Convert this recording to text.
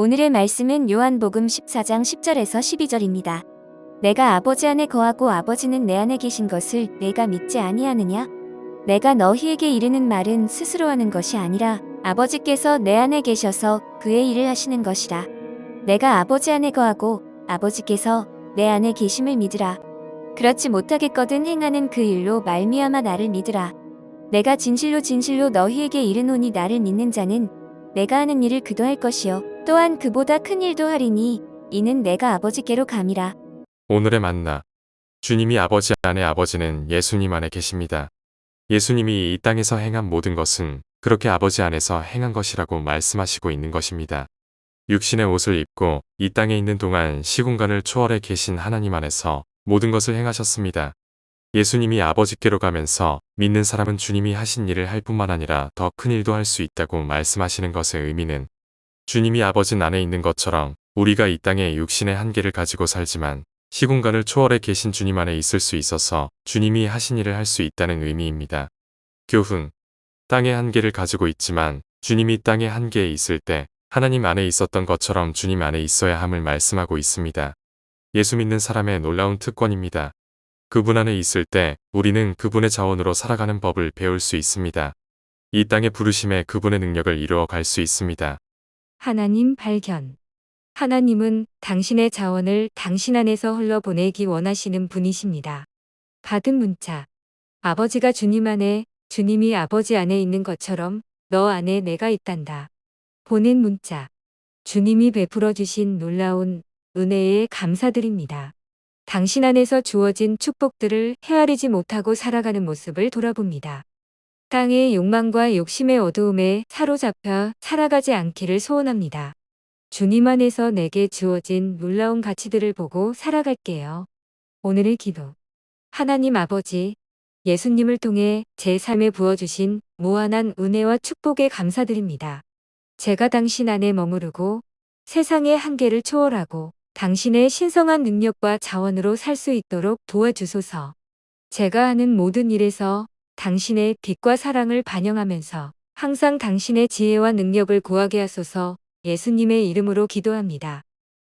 오늘의 말씀은 요한복음 14장 10절에서 12절입니다. 내가 아버지 안에 거하고 아버지는 내 안에 계신 것을 내가 믿지 아니하느냐? 내가 너희에게 이르는 말은 스스로 하는 것이 아니라 아버지께서 내 안에 계셔서 그의 일을 하시는 것이라. 내가 아버지 안에 거하고 아버지께서 내 안에 계심을 믿으라. 그렇지 못하겠거든 행하는 그 일로 말미암아 나를 믿으라. 내가 진실로 진실로 너희에게 이르노니 나를 믿는 자는 내가 하는 일을 그도 할 것이요 또한 그보다 큰 일도 하리니 이는 내가 아버지께로 감이라. 오늘의 만나. 주님이 아버지 안에 아버지는 예수님 안에 계십니다. 예수님이 이 땅에서 행한 모든 것은 그렇게 아버지 안에서 행한 것이라고 말씀하시고 있는 것입니다. 육신의 옷을 입고 이 땅에 있는 동안 시공간을 초월해 계신 하나님 안에서 모든 것을 행하셨습니다. 예수님이 아버지께로 가면서 믿는 사람은 주님이 하신 일을 할 뿐만 아니라 더 큰 일도 할 수 있다고 말씀하시는 것의 의미는 주님이 아버지 안에 있는 것처럼 우리가 이 땅에 육신의 한계를 가지고 살지만 시공간을 초월해 계신 주님 안에 있을 수 있어서 주님이 하신 일을 할 수 있다는 의미입니다. 교훈. 땅의 한계를 가지고 있지만 주님이 땅의 한계에 있을 때 하나님 안에 있었던 것처럼 주님 안에 있어야 함을 말씀하고 있습니다. 예수 믿는 사람의 놀라운 특권입니다. 그분 안에 있을 때 우리는 그분의 자원으로 살아가는 법을 배울 수 있습니다. 이 땅의 부르심에 그분의 능력을 이루어 갈 수 있습니다. 하나님 발견. 하나님은 당신의 자원을 당신 안에서 흘러보내기 원하시는 분이십니다. 받은 문자. 아버지가 주님 안에, 주님이 아버지 안에 있는 것처럼 너 안에 내가 있단다. 보낸 문자. 주님이 베풀어 주신 놀라운 은혜에 감사드립니다. 당신 안에서 주어진 축복들을 헤아리지 못하고 살아가는 모습을 돌아봅니다. 땅의 욕망과 욕심의 어두움에 사로잡혀 살아가지 않기를 소원합니다. 주님 안에서 내게 주어진 놀라운 가치들을 보고 살아갈게요. 오늘의 기도. 하나님 아버지, 예수님을 통해 제 삶에 부어주신 무한한 은혜와 축복에 감사드립니다. 제가 당신 안에 머무르고 세상의 한계를 초월하고 당신의 신성한 능력과 자원으로 살 수 있도록 도와주소서. 제가 하는 모든 일에서 당신의 빛과 사랑을 반영하면서 항상 당신의 지혜와 능력을 구하게 하소서 예수님의 이름으로 기도합니다.